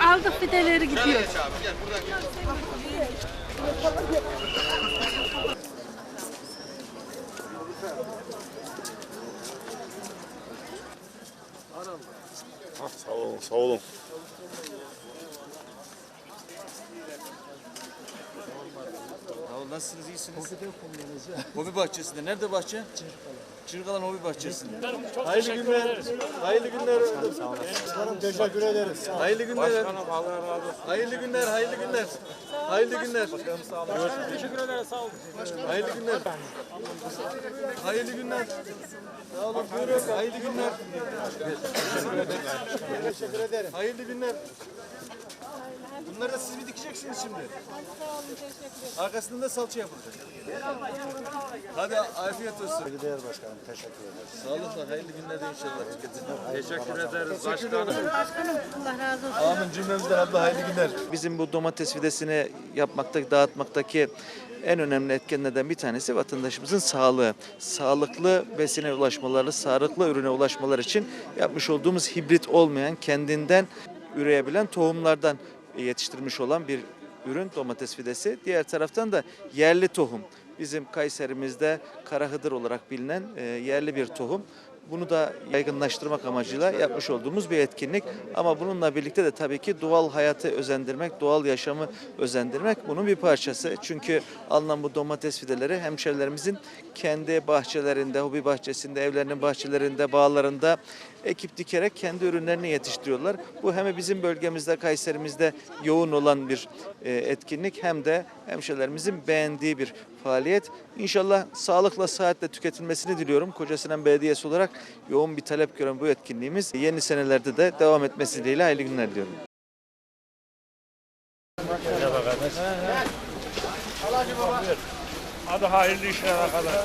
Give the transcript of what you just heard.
Aldık fideleri gidiyoruz. Ha, sağ olun, sağ olun. Ya nasılsınız iyisiniz? Hobi bahçesinde. Nerede bahçe? Çırkalan Hobi Bahçesi'nde. Hayırlı günler. Hayırlı günler. Başkanım teşekkür ederiz. Hayırlı günler. Hayırlı günler, hayırlı günler. Hayırlı günler. Teşekkür ederiz. Sağ olun. Hayırlı günler. Hayırlı günler. Sağ olun, buyurun. Hayırlı günler. Teşekkür ederim. Hayırlı günler. Bunları da siz mi dikeceksiniz şimdi? Arkasından da salça yapılacak. Hadi afiyet olsun. Saygıdeğer başkanım. Teşekkür ederiz. Sağlıkla hayırlı günler de inşallah tüketin. Teşekkür ederiz başkanım. Başkanım Allah razı olsun. Amin cümlemizden abla hayırlı günler. Bizim bu domates fidesini yapmaktaki, dağıtmaktaki en önemli etkenlerden bir tanesi vatandaşımızın sağlığı. Sağlıklı besine ulaşmaları, sağlıklı ürüne ulaşmaları için yapmış olduğumuz hibrit olmayan, kendinden üreyebilen tohumlardan yetiştirmiş olan bir ürün domates fidesi. Diğer taraftan da yerli tohum. Bizim Kayserimizde Karahıdır olarak bilinen e, yerli bir tohum. Bunu da yaygınlaştırmak amacıyla yapmış olduğumuz bir etkinlik. Ama bununla birlikte de tabii ki doğal hayatı özendirmek, doğal yaşamı özendirmek bunun bir parçası. Çünkü alınan bu domates fideleri hemşerilerimizin kendi bahçelerinde, hobi bahçesinde, evlerinin bahçelerinde, bağlarında ekip dikerek kendi ürünlerini yetiştiriyorlar. Bu hem bizim bölgemizde, Kayserimizde yoğun olan bir e, etkinlik hem de hemşerilerimizin beğendiği bir faaliyet. İnşallah sağlıkla, saatle tüketilmesini diliyorum. Kocasinan Belediyesi olarak yoğun bir talep gören bu etkinliğimiz yeni senelerde de devam etmesi dileğiyle hayırlı günler diliyorum. Hadi hayırlı işler arkadaşlar.